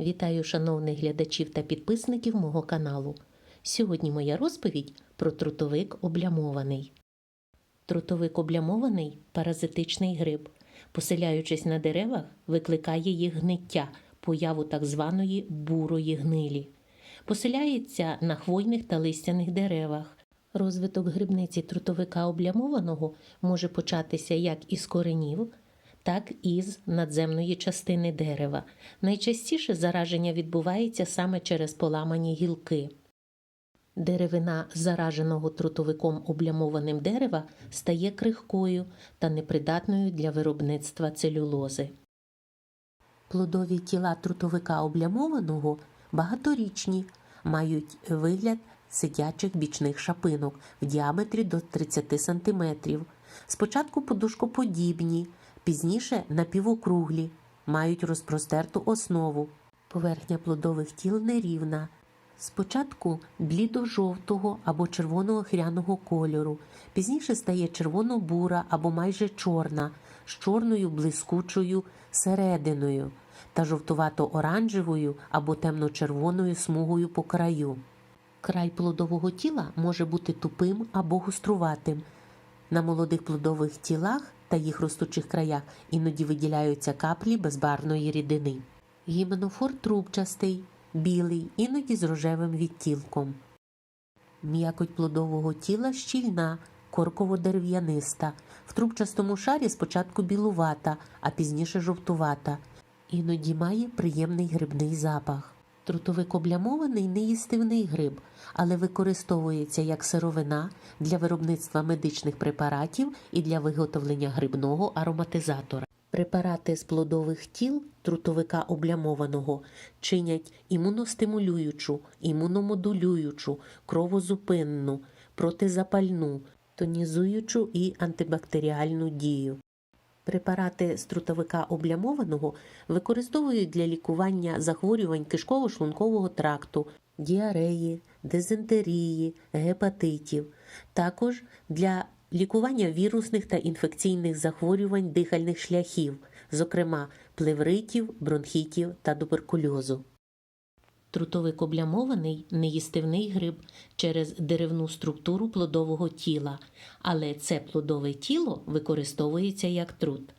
Вітаю шановних глядачів та підписників мого каналу. Сьогодні моя розповідь про трутовик облямований. Трутовик облямований паразитичний гриб. Поселяючись на деревах, викликає їх гниття, появу так званої бурої гнилі. Поселяється на хвойних та листяних деревах. Розвиток грибниці трутовика облямованого може початися як із коренів, так і з надземної частини дерева. Найчастіше зараження відбувається саме через поламані гілки. Деревина зараженого трутовиком облямованим дерева стає крихкою та непридатною для виробництва целюлози. Плодові тіла трутовика облямованого багаторічні, мають вигляд сидячих бічних шапинок в діаметрі до 30 см. Спочатку подушкоподібні, пізніше напівокруглі, мають розпростерту основу. Поверхня плодових тіл нерівна. Спочатку блідо-жовтого або червоного хряного кольору, пізніше стає червоно-бура або майже чорна з чорною блискучою серединою та жовтувато-оранжевою або темно-червоною смугою по краю. Край плодового тіла може бути тупим або гоструватим. На молодих плодових тілах та їх ростучих краях іноді виділяються каплі безбарвної рідини. Гіменофор трубчастий, білий, іноді з рожевим відтілком. М'якоть плодового тіла щільна, корково-дерев'яниста. В трубчастому шарі спочатку білувата, а пізніше жовтувата. Іноді має приємний грибний запах. Трутовик облямований неїстивний гриб, але використовується як сировина для виробництва медичних препаратів і для виготовлення грибного ароматизатора. Препарати з плодових тіл трутовика облямованого чинять імуностимулюючу, імуномодулюючу, кровозупинну, протизапальну, тонізуючу і антибактеріальну дію. Препарати з трутовика облямованого використовують для лікування захворювань кишково-шлункового тракту, діареї, дизентерії, гепатитів, також для лікування вірусних та інфекційних захворювань дихальних шляхів, зокрема плевритів, бронхітів та туберкульозу. Трутовик облямований неїстивний гриб через деревну структуру плодового тіла, але це плодове тіло використовується як трут.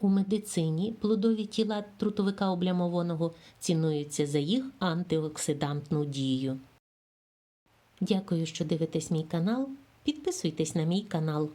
У медицині плодові тіла трутовика облямованого цінуються за їх антиоксидантну дію. Дякую, що дивитесь мій канал. Підписуйтесь на мій канал.